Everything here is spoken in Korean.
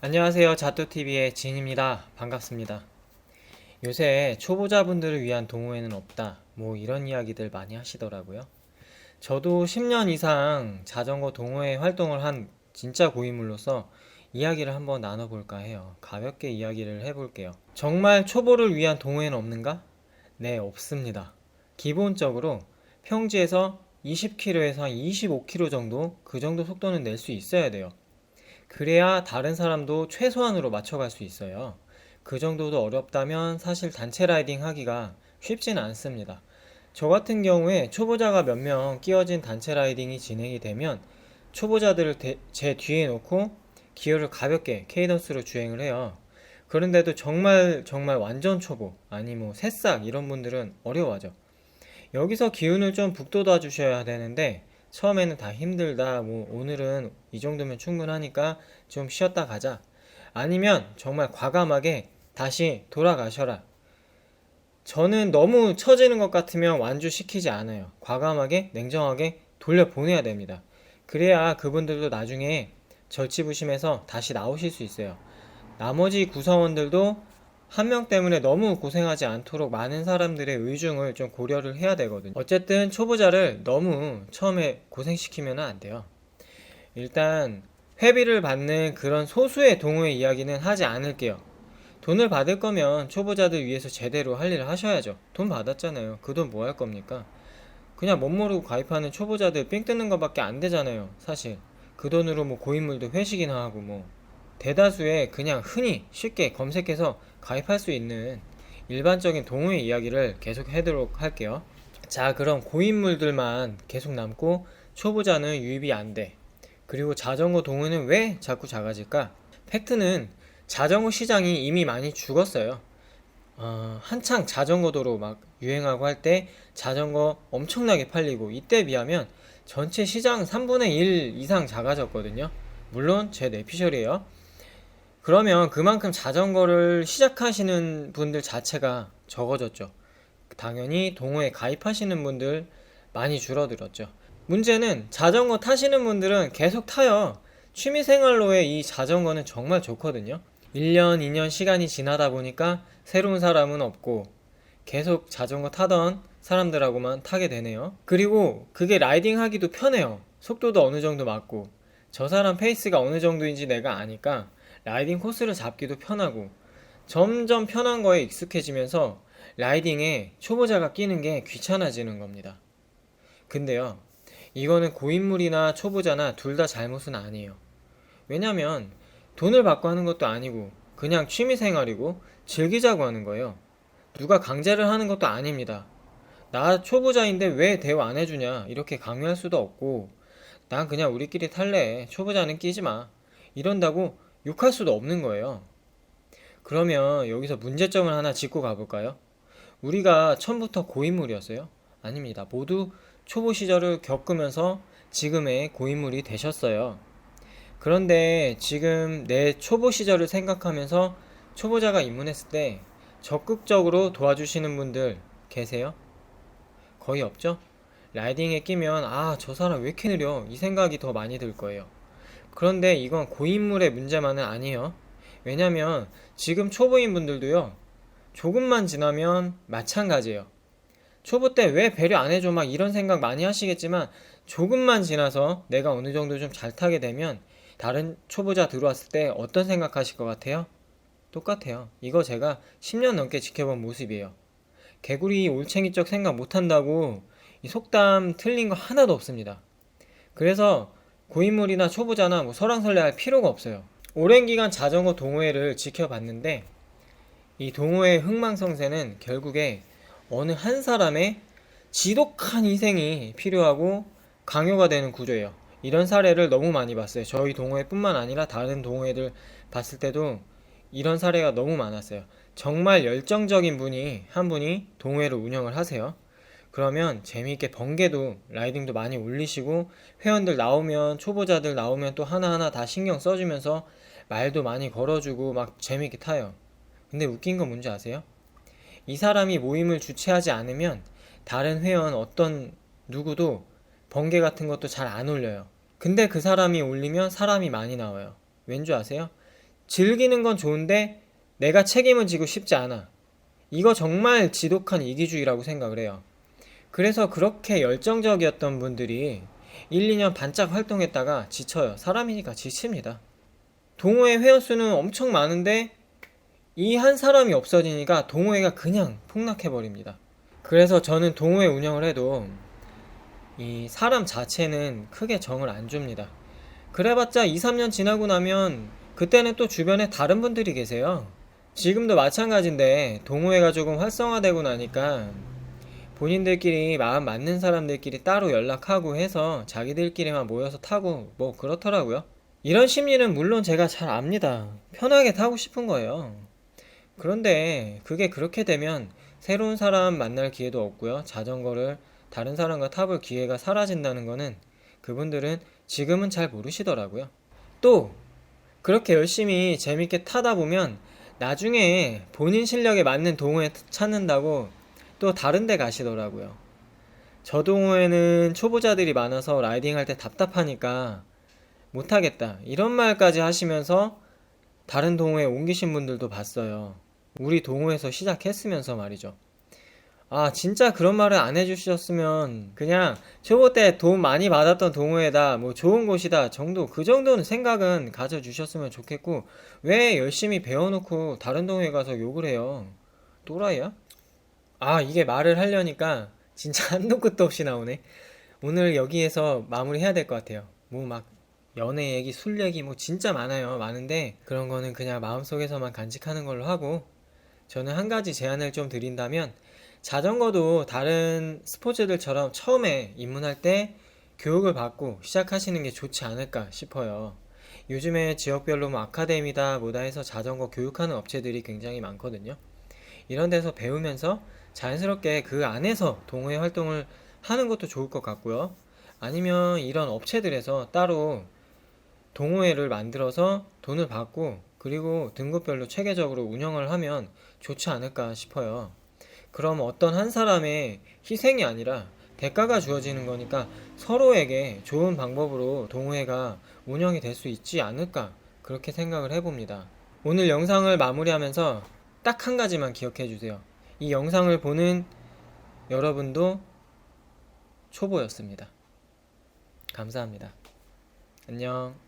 안녕하세요. 자토TV의 진입니다. 반갑습니다. 요새 초보자분들을 위한 동호회는 없다. 뭐 이런 이야기들 많이 하시더라고요. 저도 10년 이상 자전거 동호회 활동을 한 진짜 고인물로서 이야기를 한번 나눠볼까 해요. 가볍게 이야기를 해볼게요. 정말 초보를 위한 동호회는 없는가? 네, 없습니다. 기본적으로 평지에서 20km에서 한 25km 정도 그 정도 속도는 낼 수 있어야 돼요. 그래야 다른 사람도 최소한으로 맞춰갈 수 있어요. 그 정도도 어렵다면 사실 단체 라이딩 하기가 쉽지는 않습니다. 저 같은 경우에 초보자가 몇 명 끼어진 단체 라이딩이 진행이 되면 초보자들을 대- 제 뒤에 놓고 기어를 가볍게 케이던스로 주행을 해요. 그런데도 정말 정말 완전 초보 아니 뭐 새싹 이런 분들은 어려워하죠. 여기서 기운을 좀 북돋아 주셔야 되는데 처음에는 다 힘들다. 뭐 오늘은 이 정도면 충분하니까 좀 쉬었다 가자. 아니면 정말 과감하게 다시 돌아가셔라. 저는 너무 처지는 것 같으면 완주시키지 않아요. 과감하게 냉정하게 돌려보내야 됩니다. 그래야 그분들도 나중에 절치부심해서 다시 나오실 수 있어요. 나머지 구성원들도 한 명 때문에 너무 고생하지 않도록 많은 사람들의 의중을 좀 고려를 해야 되거든요. 어쨌든 초보자를 너무 처음에 고생시키면 안 돼요. 일단 회비를 받는 그런 소수의 동호회 이야기는 하지 않을게요. 돈을 받을 거면 초보자들 위해서 제대로 할 일을 하셔야죠. 돈 받았잖아요. 그 돈 뭐 할 겁니까? 그냥 멋 모르고 가입하는 초보자들 삥 뜯는 것밖에 안 되잖아요. 사실 그 돈으로 뭐 고인물도 회식이나 하고 뭐 대다수의 그냥 흔히 쉽게 검색해서 가입할 수 있는 일반적인 동호회 이야기를 계속 해도록 할게요. 자, 그럼 고인물들만 계속 남고 초보자는 유입이 안 돼. 그리고 자전거 동호회는 왜 자꾸 작아질까? 팩트는 자전거 시장이 이미 많이 죽었어요. 어, 한창 자전거 도로 막 유행하고 할 때 자전거 엄청나게 팔리고 이때 비하면 전체 시장 3분의 1 이상 작아졌거든요. 물론 제 내피셜이에요. 그러면 그만큼 자전거를 시작하시는 분들 자체가 적어졌죠. 당연히 동호회 가입하시는 분들 많이 줄어들었죠. 문제는 자전거 타시는 분들은 계속 타요. 취미생활로의 이 자전거는 정말 좋거든요. 1년, 2년 시간이 지나다 보니까 새로운 사람은 없고 계속 자전거 타던 사람들하고만 타게 되네요. 그리고 그게 라이딩 하기도 편해요. 속도도 어느 정도 맞고 저 사람 페이스가 어느 정도인지 내가 아니까 라이딩 코스를 잡기도 편하고 점점 편한 거에 익숙해지면서 라이딩에 초보자가 끼는 게 귀찮아지는 겁니다. 근데요, 이거는 고인물이나 초보자나 둘 다 잘못은 아니에요. 왜냐면 돈을 받고 하는 것도 아니고 그냥 취미 생활이고 즐기자고 하는 거예요. 누가 강제를 하는 것도 아닙니다. 나 초보자인데 왜 대우 안 해주냐 이렇게 강요할 수도 없고 난 그냥 우리끼리 탈래 초보자는 끼지 마 이런다고 욕할 수도 없는 거예요. 그러면 여기서 문제점을 하나 짚고 가볼까요? 우리가 처음부터 고인물이었어요? 아닙니다. 모두 초보 시절을 겪으면서 지금의 고인물이 되셨어요. 그런데 지금 내 초보 시절을 생각하면서 초보자가 입문했을 때 적극적으로 도와주시는 분들 계세요? 거의 없죠? 라이딩에 끼면 아, 저 사람 왜 이렇게 느려? 이 생각이 더 많이 들 거예요. 그런데 이건 고인물의 문제만은 아니에요. 왜냐면 지금 초보인 분들도요. 조금만 지나면 마찬가지예요. 초보 때 왜 배려 안 해줘 막 이런 생각 많이 하시겠지만 조금만 지나서 내가 어느 정도 좀 잘 타게 되면 다른 초보자 들어왔을 때 어떤 생각하실 것 같아요? 똑같아요. 이거 제가 10년 넘게 지켜본 모습이에요. 개구리 올챙이적 생각 못 한다고 이 속담 틀린 거 하나도 없습니다. 그래서 고인물이나 초보자나 뭐 설왕설래할 필요가 없어요. 오랜 기간 자전거 동호회를 지켜봤는데 이 동호회 흥망성쇠는 결국에 어느 한 사람의 지독한 희생이 필요하고 강요가 되는 구조예요. 이런 사례를 너무 많이 봤어요. 저희 동호회뿐만 아니라 다른 동호회들 봤을 때도 이런 사례가 너무 많았어요. 정말 열정적인 분이 한 분이 동호회를 운영을 하세요. 그러면 재미있게 번개도 라이딩도 많이 올리시고 회원들 나오면 초보자들 나오면 또 하나하나 다 신경 써주면서 말도 많이 걸어주고 막 재미있게 타요. 근데 웃긴 건 뭔지 아세요? 이 사람이 모임을 주최하지 않으면 다른 회원 어떤 누구도 번개 같은 것도 잘 안 올려요. 근데 그 사람이 올리면 사람이 많이 나와요. 왠줄 아세요? 즐기는 건 좋은데 내가 책임을 지고 싶지 않아. 이거 정말 지독한 이기주의라고 생각을 해요. 그래서 그렇게 열정적이었던 분들이 1, 2년 반짝 활동했다가 지쳐요. 사람이니까 지칩니다. 동호회 회원수는 엄청 많은데 이 한 사람이 없어지니까 동호회가 그냥 폭락해버립니다. 그래서 저는 동호회 운영을 해도 이 사람 자체는 크게 정을 안 줍니다. 그래봤자 2, 3년 지나고 나면 그때는 또 주변에 다른 분들이 계세요. 지금도 마찬가지인데 동호회가 조금 활성화되고 나니까 본인들끼리 마음 맞는 사람들끼리 따로 연락하고 해서 자기들끼리만 모여서 타고 뭐 그렇더라고요. 이런 심리는 물론 제가 잘 압니다. 편하게 타고 싶은 거예요. 그런데 그게 그렇게 되면 새로운 사람 만날 기회도 없고요. 자전거를 다른 사람과 타볼 기회가 사라진다는 거는 그분들은 지금은 잘 모르시더라고요. 또 그렇게 열심히 재밌게 타다 보면 나중에 본인 실력에 맞는 동호회 찾는다고 또 다른 데 가시더라고요. 저 동호회는 초보자들이 많아서 라이딩 할 때 답답하니까 못하겠다. 이런 말까지 하시면서 다른 동호회 옮기신 분들도 봤어요. 우리 동호회에서 시작했으면서 말이죠. 아, 진짜 그런 말을 안 해주셨으면 그냥 초보 때 도움 많이 받았던 동호회다, 뭐 좋은 곳이다 정도, 그 정도는 생각은 가져주셨으면 좋겠고, 왜 열심히 배워놓고 다른 동호회 가서 욕을 해요? 또라이야? 아, 이게 말을 하려니까 진짜 한도 끝도 없이 나오네. 오늘 여기에서 마무리해야 될 것 같아요. 뭐 막 연애 얘기, 술 얘기 뭐 진짜 많아요. 많은데 그런 거는 그냥 마음속에서만 간직하는 걸로 하고 저는 한 가지 제안을 좀 드린다면 자전거도 다른 스포츠들처럼 처음에 입문할 때 교육을 받고 시작하시는 게 좋지 않을까 싶어요. 요즘에 지역별로 뭐 아카데미다 뭐다 해서 자전거 교육하는 업체들이 굉장히 많거든요. 이런 데서 배우면서 자연스럽게 그 안에서 동호회 활동을 하는 것도 좋을 것 같고요. 아니면 이런 업체들에서 따로 동호회를 만들어서 돈을 받고 그리고 등급별로 체계적으로 운영을 하면 좋지 않을까 싶어요. 그럼 어떤 한 사람의 희생이 아니라 대가가 주어지는 거니까 서로에게 좋은 방법으로 동호회가 운영이 될 수 있지 않을까 그렇게 생각을 해봅니다. 오늘 영상을 마무리하면서 딱 한 가지만 기억해 주세요. 이 영상을 보는 여러분도 초보였습니다. 감사합니다. 안녕.